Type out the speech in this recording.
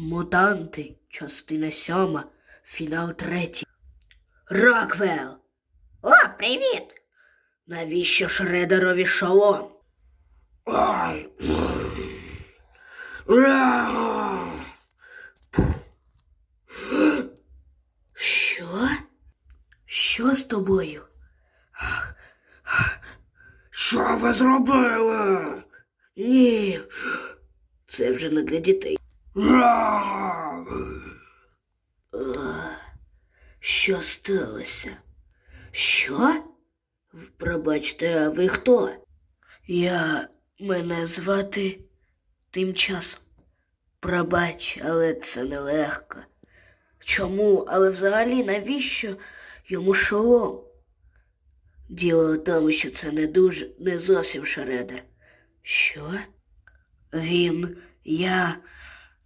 Мутанти, частина сьома, фінал третій. Роквелл! О, привіт! Навіщо Шредерові шолом? Ра! Що? Що з тобою? Що ви зробили? Ні. Це вже не для дітей. Що сталося? Що? Пробачте, а ви хто? Я мене звати тим часом. Пробач, але це нелегко. Чому? Але взагалі навіщо йому шолом? Діло в тому, що це не дуже не зовсім шредер. Що? Він, я.